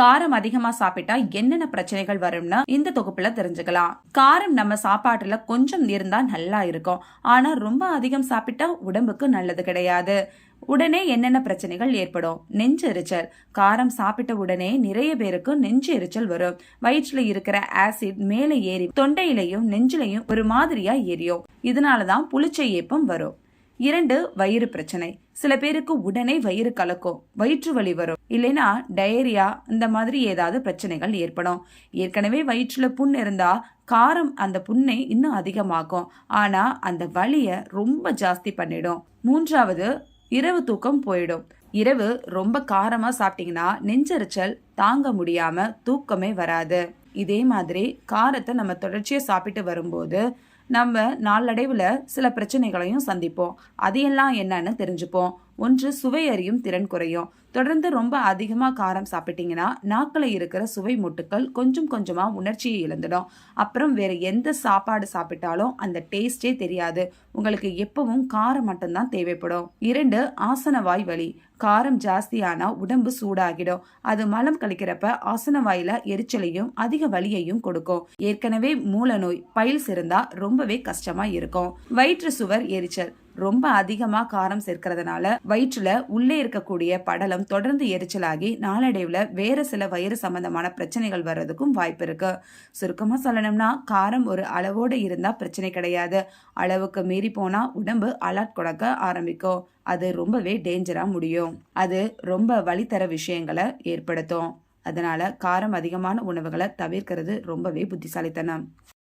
காரம் அதிகமா சாப்பிட்டா என்னென்ன பிரச்சனைகள் வரும்னு இந்த தொகுப்புல தெரிஞ்சுக்கலாம். காரம் நம்ம சாப்பாட்டுல கொஞ்சம் இருந்தா நல்லா இருக்கும். ஆனா ரொம்ப அதிகம் சாப்பிட்டா உடம்புக்கு நல்லது கிடையாது. உடனே என்னென்ன பிரச்சனைகள் ஏற்படும்? நெஞ்சு எரிச்சல். காரம் சாப்பிட்ட உடனே நிறைய பேருக்கு நெஞ்சு எரிச்சல் வரும். வயிற்றுல இருக்கிற ஆசிட் மேலே ஏறி தொண்டையிலையும் நெஞ்சிலையும் ஒரு மாதிரியா எரியும். இதனாலதான் புளிச்சை ஏப்பம் வரும். இரண்டு வயிறு பிரச்சனை. சில பேருக்கு உடனே வயிறு கலக்கும் வயிற்று வலி வரும். இல்லைன்னா டயரியா இந்த மாதிரி ஏதாவது பிரச்சனைகள் ஏற்படும். ஏற்கனவே வயிற்றுல புண் இருந்தா காரம் அந்த புண்ணை இன்னும் அதிகமாக்கும் ஆனா அந்த வலிய ரொம்ப ஜாஸ்தி பண்ணிடும். மூன்றாவது இரவு தூக்கம் போயிடும். இரவு ரொம்ப காரமா சாப்பிட்டீங்கன்னா நெஞ்சரிச்சல் தாங்க முடியாம தூக்கமே வராது. இதே மாதிரி காரத்தை நம்ம தொடர்ச்சியா சாப்பிட்டு வரும்போது நம்ம நாளடைவில் சில பிரச்சனைகளையும் சந்திப்போம். அதையெல்லாம் என்னன்னு தெரிஞ்சுப்போம். ஒன்று சுவை அறியும் திறன் குறையும். தொடர்ந்து ரொம்ப அதிகமாக காரம் சாப்பிட்டீங்கன்னா நாக்கில் இருக்கிற சுவை முட்டுக்கள் கொஞ்சம் கொஞ்சமாக உணர்ச்சியை இழந்துடும். அப்புறம் வேறு எந்த சாப்பாடு சாப்பிட்டாலும் அந்த டேஸ்டே தெரியாது. உங்களுக்கு எப்பவும் காரம் மட்டும்தான் தேவைப்படும். இரண்டு ஆசன வாய் வலி. காரம் ஜாஸ்தியானா உடம்பு சூடாகிடும். அது மலம் கழிக்கிறப்ப ஆசன வாயில எரிச்சலையும் அதிக வலியையும் கொடுக்கும். ஏற்கனவே மூல நோய் பைல்ஸ் இருந்தா ரொம்பவே கஷ்டமா இருக்கும். வயிற்று சுவர் எரிச்சல். ரொம்ப அதிகமா காரம் சேர்க்கறதுனால வயிற்றுல உள்ளே இருக்கக்கூடிய படலம் தொடர்ந்து எரிச்சலாகி நாளடைவுல வேற சில வயிறு சம்பந்தமான பிரச்சனைகள் வர்றதுக்கும் வாய்ப்பு இருக்கு. சுருக்கமா சொல்லணும்னா காரம் ஒரு அளவோடு இருந்தா பிரச்சனை கிடையாது. அளவுக்கு மீறி போனா உடம்பு அலர்ட் கொடுக்க ஆரம்பிக்கும். அது ரொம்பவே டேஞ்சரா முடியும். அது ரொம்ப வழித்தர விஷயங்களை ஏற்படுத்தும். அதனால காரம் அதிகமான உணவுகளை தவிர்க்கிறது ரொம்பவே புத்திசாலித்தனம்.